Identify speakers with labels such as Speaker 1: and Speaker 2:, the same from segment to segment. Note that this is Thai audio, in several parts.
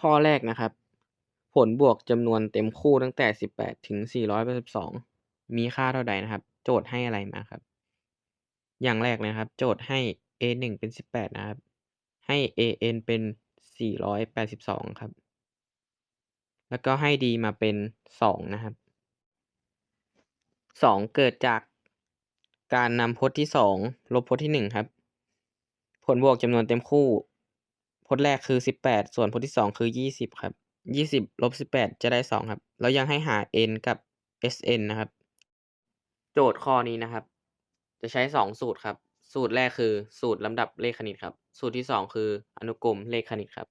Speaker 1: ข้อแรกนะครับ ผลบวกจำนวนเต็มคู่ตั้งแต่ 18 ถึง 482 มีค่าเท่าใดนะครับ โจทย์ให้อะไรมาครับ อย่างแรกเลยนะครับ โจทย์ให้ a1 เป็น 18 นะครับ ให้ an เป็น 482 ครับ แล้วก็ให้ d มาเป็น 2 นะครับ 2 เกิดจากการนำพจน์ที่ 2 ลบพจน์ที่ 1 ครับ ผลบวกจำนวนเต็มคู่ พจน์แรกคือ18ส่วนพจน์ที่2คือ20ครับ20ลบ18จะได้2ครับแล้วยังให้หา n กับ sn นะครับ โจทย์ข้อนี้นะครับ จะใช้2สูตรครับ สูตรแรกคือสูตรลำดับเลขคณิตครับ สูตรที่2คืออนุกรมเลขคณิตครับ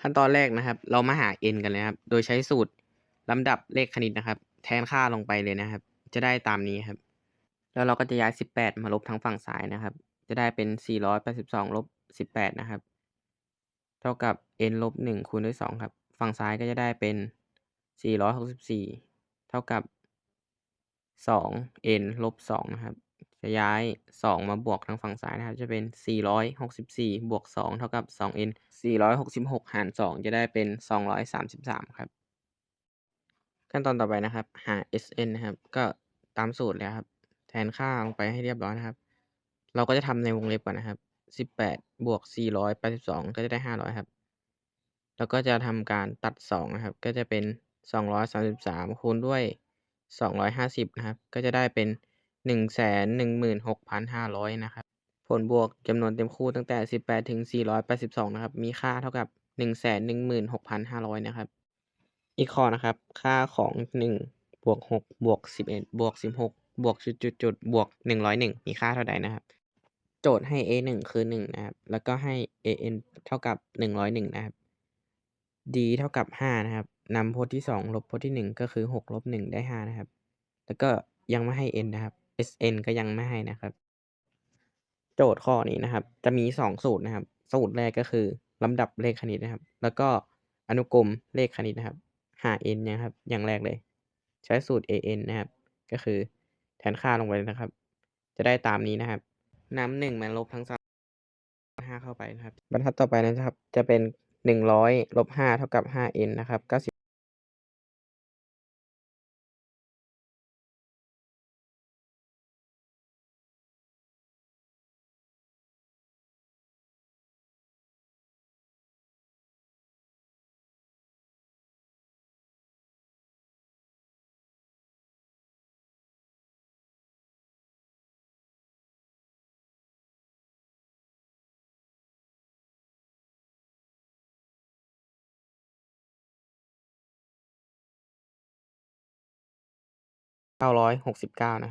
Speaker 1: ขั้นตอนแรกนะครับ เรามาหา n กันเลยครับ โดยใช้สูตรลำดับเลขคณิตนะครับ แทนค่าลงไปเลยนะครับ จะได้ตามนี้ครับ แล้วเราก็จะย้าย 18 มาลบทั้งฝั่งซ้ายนะครับ จะได้เป็น 482ลบ18 นะครับ เท่ากับ n ลบ1คูณด้วย 2 ครับ ฝั่งซ้ายก็จะได้เป็น 464 เท่ากับ 2 n ลบ2นะครับ จะย้าย 2 มาบวกทางฝั่งซ้ายนะครับ จะเป็น 464 บวก 2 เท่ากับ 2n 466 หาร 2 จะได้เป็น 233 ครับ ขั้นตอนต่อไปนะครับ หา sn นะครับ ก็ตามสูตรเลยครับ แทนค่าลงไปให้เรียบร้อยนะครับ เราก็จะทำในวงเล็บก่อนนะครับ 18บวก482ก็จะได้500ครับ แล้วก็จะทำการตัด2นะครับ ก็จะเป็น233คูณด้วย250นะครับ ก็จะได้เป็น116,500นะครับ ผลบวกจำนวนเต็มคู่ตั้งแต่18ถึง482นะครับ มีค่าเท่ากับ116,500นะครับ อีกข้อนะครับ ค่าของ1บวก6บวก11บวก16บวกจุดๆๆบวก101มีค่าเท่าใดนะครับ โจทย์ให้ a1 คือ1นะครับ แล้วก็ให้ an เท่ากับ 101 นะครับ d เท่ากับ 5 นะครับนำพจน์ที่ 2 ลบพจน์ที่ 1 ก็คือ 6 ลบ 1 ได้ 5 นะครับ แล้วก็ยังไม่ให้ n นะครับ sn ก็ยังไม่ให้นะครับ โจทย์ข้อนี้นะครับ จะมี 2 สูตรนะครับ สูตรแรกก็คือลำดับเลขคณิตนะครับ แล้วก็อนุกรมเลขคณิตนะครับ หา n นะครับ อย่างแรกเลย ใช้สูตร an นะครับ ก็คือแทนค่าลงไปเลยนะครับ จะได้ตามนี้นะครับ น้ำหนึ่งมันลบทั้งสองห้าเข้าไปนะครับ บรรทัดต่อไปนะครับ จะเป็นหนึ่งร้อยลบห้าเท่ากับห้าเอ็นนะครับเก้าสิบ เก้าร้อยหกสิบเก้านะครับ